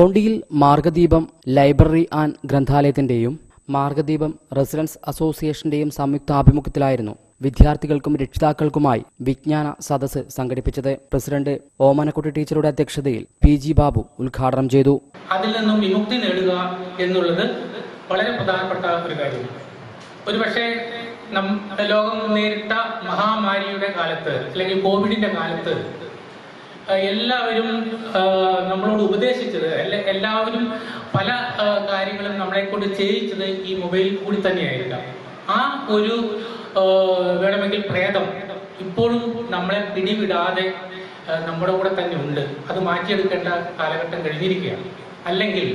Thondiyil Margadeepam library and ഗ്രന്ഥാലയത്തിന്റെയും Margadeepam residence അസോസിയേഷന്റെയും സംയുക്ത ആഭിമുഖ്യത്തിലായിരുന്നു വിദ്യാർത്ഥികൾക്കും രക്ഷിതാക്കൾക്കുമായി വിജ്ഞാന സദസ്സ് സംഘടിപ്പിച്ചത് പ്രസിഡന്റ് ഓമനക്കുട്ടി ടീച്ചറുടെ അധ്യക്ഷതയിൽ പി ജി ബാബു ഉദ്ഘാടനം ചെയ്തു. അതിൽ നിന്നും വിമുക്തി നേടുക എന്നുള്ളത് വളരെ പ്രധാനപ്പെട്ട ഒരു കാര്യമാണ് ഒരുപക്ഷെ ലോകം നേരിട്ട മഹാമാരിയുടെ കാലത്ത് അല്ലെങ്കിൽ കോവിഡിന്റെ കാലത്ത് എല്ലാവരും നമ്മളോട് ഉപദേശിച്ചത് എല്ലാവരും പല കാര്യങ്ങളും നമ്മളെ കൊണ്ട് ചെയ്യിച്ചത് ഈ മൊബൈൽ കൂടി തന്നെയായിരിക്കാം. ആ ഒരു വേണമെങ്കിൽ പ്രേതം ഇപ്പോഴും നമ്മളെ പിടിവിടാതെ നമ്മുടെ കൂടെ തന്നെ ഉണ്ട്. അത് മാറ്റിയെടുക്കേണ്ട കാലഘട്ടം കഴിഞ്ഞിരിക്കുകയാണ്. അല്ലെങ്കിൽ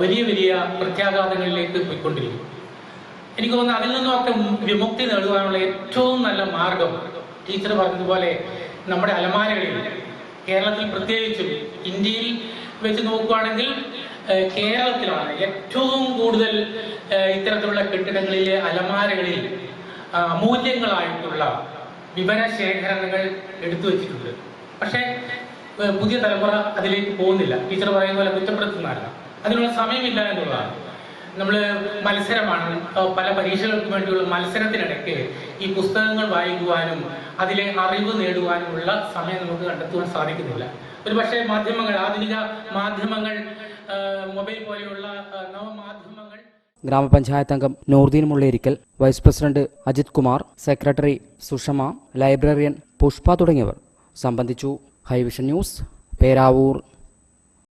വലിയ വലിയ പ്രത്യാഘാതങ്ങളിലേക്ക് പോയിക്കൊണ്ടിരിക്കും. എനിക്ക് തോന്നുന്നു അതിൽ നിന്നൊക്കെ വിമുക്തി നേടുവാനുള്ള ഏറ്റവും നല്ല മാർഗം ടീച്ചർ പറഞ്ഞതുപോലെ നമ്മുടെ അലമാരകളിൽ കേരളത്തിൽ പ്രത്യേകിച്ചും ഇന്ത്യയിൽ വെച്ച് നോക്കുകയാണെങ്കിൽ കേരളത്തിലാണ് ഏറ്റവും കൂടുതൽ ഇത്തരത്തിലുള്ള കെട്ടിടങ്ങളിലെ അലമാരകളിൽ അമൂല്യങ്ങളായിട്ടുള്ള വിവരശേഖരണങ്ങൾ എടുത്തു വച്ചിട്ടുണ്ട്. പക്ഷേ പുതിയ തലമുറ അതിലേക്ക് പോകുന്നില്ല. ടീച്ചർ പറയുന്ന പോലെ കുറ്റപ്പെടുത്തുന്നതല്ല. അതിനുള്ള സമയമില്ല എന്നുള്ളതാണ്. നമ്മൾ മത്സരമാണ്. പല പരീക്ഷകൾക്ക് വേണ്ടിയുള്ള മത്സരത്തിനിടയ്ക്ക് ഈ പുസ്തകങ്ങൾ വായിക്കുവാനും അതിലെ അറിവ് നേടുവാനുമുള്ള സമയം നമുക്ക് കണ്ടെത്തുവാൻ സാധിക്കുന്നില്ല. ഒരു പക്ഷേ മാധ്യമങ്ങൾ ആധുനിക മാധ്യമങ്ങൾ മൊബൈൽ പോലെയുള്ള നവമാധ്യമങ്ങൾ. ഗ്രാമപഞ്ചായത്ത് അംഗം Noordeen Mullerikkal vice president Ajith Kumar secretary Sushama librarian Pushpa തുടങ്ങിയവർ. സംബന്ധിച്ചു ഹൈവിഷൻ ന്യൂസ് പേരാവൂർ.